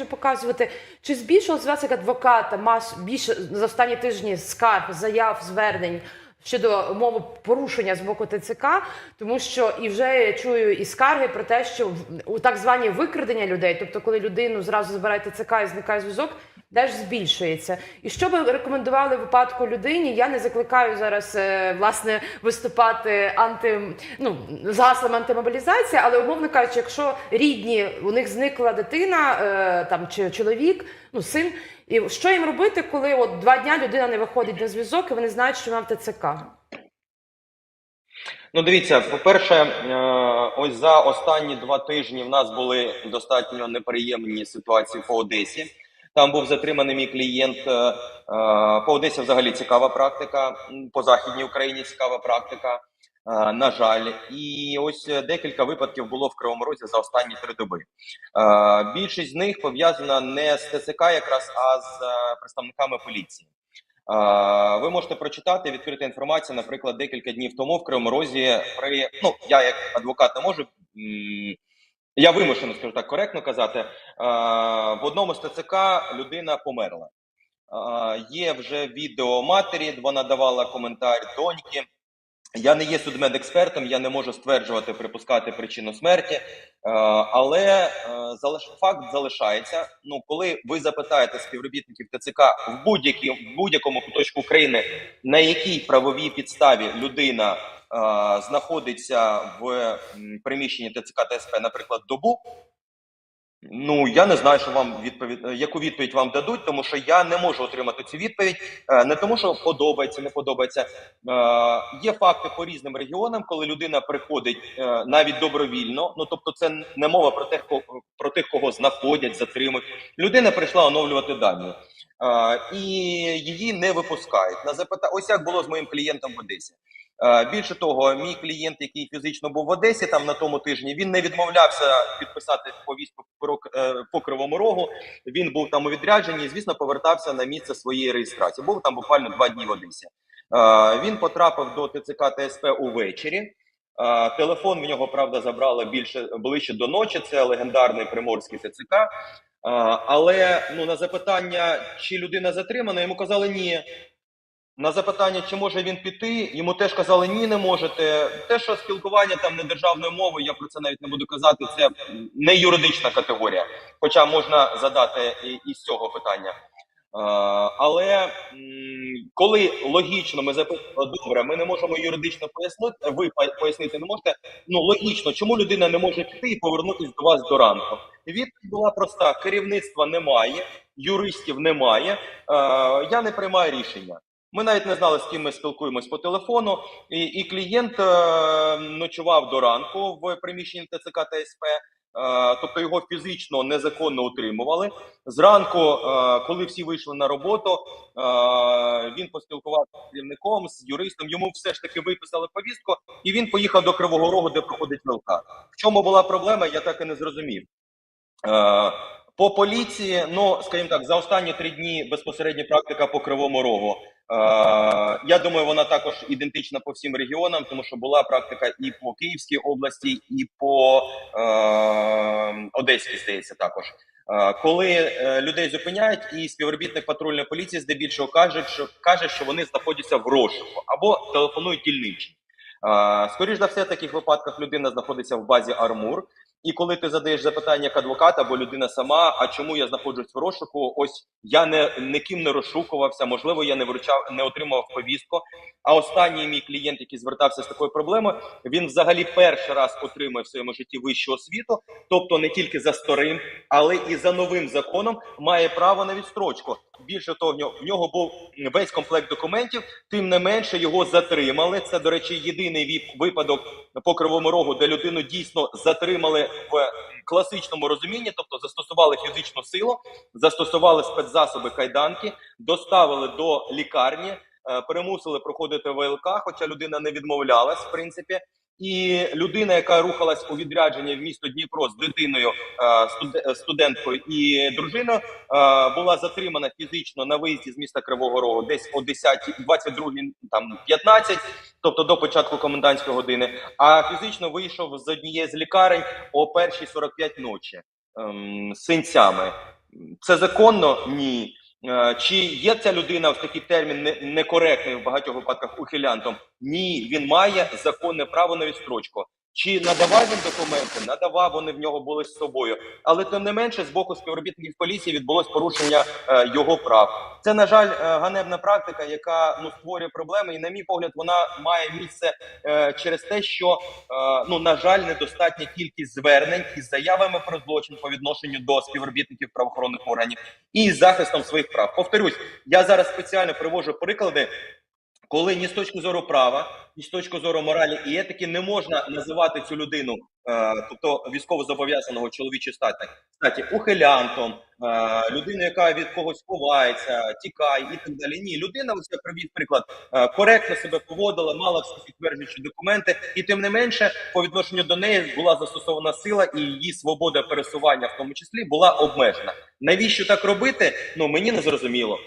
вже показувати. Чи збільшилось вас як адвоката мас більше за останні тижні скарг, заяв, звернень щодо мови порушення з боку ТЦК? Тому що і вже я чую і скарги про те, що у так звані викрадення людей, тобто коли людину зразу забирає ТЦК і зникає зв'язок. Теж збільшується. І що би рекомендували випадку людині? Я не закликаю зараз е, власне виступати анти ну з антимобілізації, але умовно кажучи, якщо рідні у них зникла дитина, е, там чи чоловік, ну син, і що їм робити, коли от два дня людина не виходить на зв'язок, і вони знають, що вона в ТЦК? Ну, дивіться, по-перше, е, ось за останні два тижні в нас були достатньо неприємні ситуації по Одесі. Там був затриманий мій клієнт. е, е, По Одесі взагалі цікава практика. По Західній Україні цікава практика. е, На жаль, і ось декілька випадків було в Кривому Розі за останні три доби. Більшість з них пов'язана не з ТСК, якраз а з представниками поліції. Ви можете прочитати відкрита інформація. Наприклад, декілька днів тому в Кривому Розі при ну я як адвокат не можу. Я вимушений, скажу так коректно казати. е, В одному з ТЦК людина померла. Е, Є вже відео матері, вона давала коментар доньки. Я не є судмедекспертом, я не можу стверджувати, припускати причину смерті, е, але факт залишається. Ну, коли ви запитаєте співробітників ТЦК в будь-якому куточку України, на якій правовій підставі людина знаходиться в приміщенні ТЦК та наприклад, добу. Ну я не знаю, що вам відповідь, яку відповідь вам дадуть, тому що я не можу отримати цю відповідь. Е, Не тому, що подобається, не подобається. Е, Є факти по різним регіонам, коли людина приходить е, навіть добровільно. Ну тобто, це не мова про тих, про тих, кого знаходять, затримують. Людина прийшла оновлювати дані. Е, І її не випускають. На запита... Ось як було з моїм клієнтом в Одесі. Е, Більше того, мій клієнт, який фізично був в Одесі, там на тому тижні, він не відмовлявся підписати повістку е, по кривому рогу. Він був там у відрядженні звісно, повертався на місце своєї реєстрації. Був там буквально два дні в Одесі. Е, Він потрапив до ТЦК та СП увечері. Телефон в нього правда забрали більше ближче до ночі. Це легендарний приморський ТЦК. Але ну на запитання, чи людина затримана, йому казали ні. На запитання, чи може він піти, йому теж казали ні, не можете. Те, що спілкування там не державною мовою, я про це навіть не буду казати. Це не юридична категорія, хоча можна задати і, і з цього питання. Е, але коли логічно ми запитуємо, добре, ми не можемо юридично пояснити, ви пояснити не можете. Ну логічно, чому людина не може піти і повернутися до вас до ранку? Відповідь була проста: керівництва немає, юристів немає. Е, я не приймаю рішення. Ми навіть не знали, з ким ми спілкуємось по телефону, і, і клієнт е, ночував до ранку в приміщенні ТЦК та СП. Е, тобто його фізично незаконно утримували. Зранку, е, коли всі вийшли на роботу, е, він поспілкувався з керівником, з юристом. Йому все ж таки виписали повістку, і він поїхав до Кривого Рогу, де проходить ВЛК. В чому була проблема, я так і не зрозумів. Е, По поліції, ну скажімо так, за останні три дні безпосередня практика по кривому рогу. Е, я думаю, вона також ідентична по всім регіонам, тому що була практика і по Київській області, і по е, Одеській, здається, також. Е, Коли людей зупиняють, і співробітник патрульної поліції здебільшого каже, що каже, що вони знаходяться в розшуку або телефонують дільничі. Е, Скоріш за все, в таких випадках людина знаходиться в базі Армур. І коли ти задаєш запитання як адвокат або людина сама, а чому я знаходжусь в розшуку? Ось я не ніким не розшукувався, можливо, я не вручав, не отримав повістку. А останній мій клієнт, який звертався з такою проблемою, він взагалі перший раз отримав в своєму житті вищу освіту, тобто не тільки за старим, але і за новим законом має право на відстрочку. Більше того, в нього, був весь комплект документів. Тим не менше його затримали. Це, до речі, єдиний випадок по кривому рогу, де людину дійсно затримали в класичному розумінні, тобто застосували фізичну силу, застосували спецзасоби кайданки, доставили до лікарні, е, перемусили проходити ВЛК, хоча людина не відмовлялась, в принципі. І людина, яка рухалась у відрядження в місто Дніпро з дитиною, е, студенткою і дружиною, е, була затримана фізично на виїзді з міста Кривого Рогу десь о 10, 22, там 15, тобто до початку комендантської години. А фізично вийшов з однієї з лікарень о першій 45 ночі ем, з синцями. Це законно? Ні. Е, Чи є ця людина в такий термін не- некоректний в багатьох випадках ухилянтом? Ні, він має законне право на відстрочку. Чи надавав він документи? Надавав, вони в нього були з собою. Але тим не менше, з боку співробітників поліції відбулось порушення е, його прав. Це, на жаль, е, ганебна практика, яка ну створює проблеми, і на мій погляд, вона має місце е, через те, що е, ну на жаль, недостатня кількість звернень із заявами про злочин по відношенню до співробітників правоохоронних органів і захистом своїх прав. Повторюсь, я зараз спеціально привожу приклади. Коли ні з точки зору права, ні з точки зору моралі і етики не можна називати цю людину, е, тобто військовозобов'язаного чоловічої статі, статі ухилянтом, е, людиною, яка від когось ховається, тікає і так далі. Ні, людина, ось я приклад, е, коректно себе поводила, мала всі підтверджуючі документи, і тим не менше, по відношенню до неї була застосована сила, і її свобода пересування, в тому числі, була обмежена. Навіщо так робити? Ну мені не зрозуміло.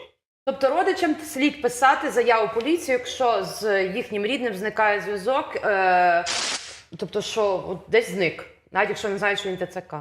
Тобто родичам слід писати заяву поліцію, якщо з їхнім рідним зникає зв'язок, е, тобто, що от десь зник, навіть якщо не знають, що він ТЦК.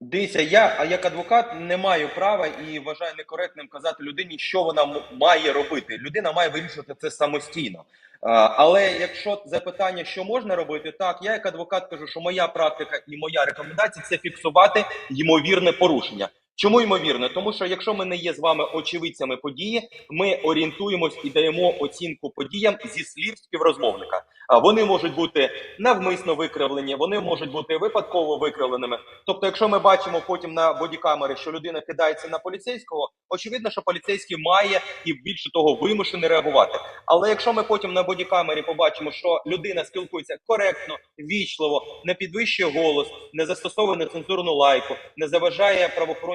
Дивіться, я, а як адвокат, не маю права і вважаю некоректним казати людині, що вона має робити. Людина має вирішувати це самостійно. А, але якщо запитання, що можна робити, так я як адвокат кажу, що моя практика і моя рекомендація це фіксувати ймовірне порушення. Чому ймовірне? Тому що якщо ми не є з вами очевидцями події, ми орієнтуємось і даємо оцінку подіям зі слів співрозмовника. А вони можуть бути навмисно викривлені, вони можуть бути випадково викривленими. Тобто, якщо ми бачимо потім на бодікамери, що людина кидається на поліцейського, очевидно, що поліцейський має і більше того вимушений реагувати. Але якщо ми потім на бодікамері побачимо, що людина спілкується коректно, вічливо, не підвищує голос, не застосовує нецензурну лайку, не заважає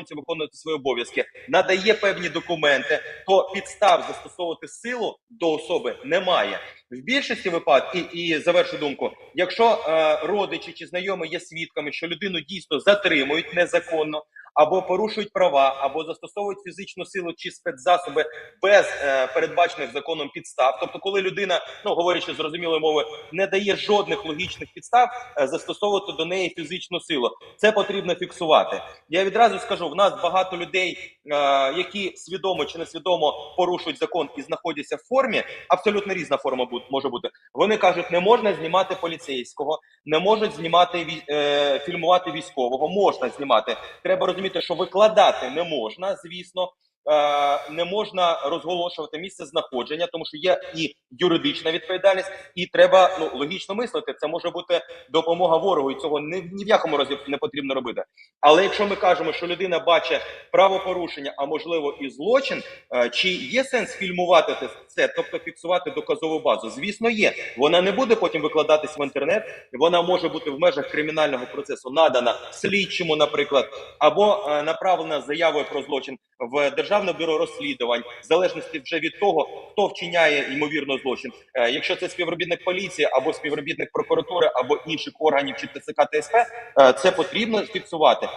правоохоронцю виконувати свої обов'язки, надає певні документи, то підстав застосовувати силу до особи немає. В більшості випадків, і, і завершу думку, якщо е, родичі чи знайомі є свідками, що людину дійсно затримують незаконно, або порушують права, або застосовують фізичну силу чи спецзасоби без е, передбачених законом підстав. Тобто, коли людина, ну говорячи зрозумілою мовою, не дає жодних логічних підстав е, застосовувати до неї фізичну силу, це потрібно фіксувати. Я відразу скажу: в нас багато людей, е, які свідомо чи несвідомо порушують закон і знаходяться в формі. Абсолютно різна форма може бути. Вони кажуть, не можна знімати поліцейського, не можуть знімати е, фільмувати військового. Можна знімати. Треба розуміти, що викладати не можна, звісно. Е, Не можна розголошувати місце знаходження, тому що є і юридична відповідальність, і треба ну логічно мислити. Це може бути допомога ворогу, і цього ні, ні в якому разі не потрібно робити. Але якщо ми кажемо, що людина бачить правопорушення, а можливо і злочин, е, чи є сенс фільмувати це, тобто фіксувати доказову базу? Звісно, є. Вона не буде потім викладатись в інтернет. Вона може бути в межах кримінального процесу надана слідчому, наприклад, або е, направлена заявою про злочин в державне бюро розслідувань, в залежності вже від того, хто вчиняє ймовірно злочин. Е, Якщо це співробітник поліції або співробітник прокуратури, або інших органів чи ТСК ТСП, е, це потрібно фіксувати.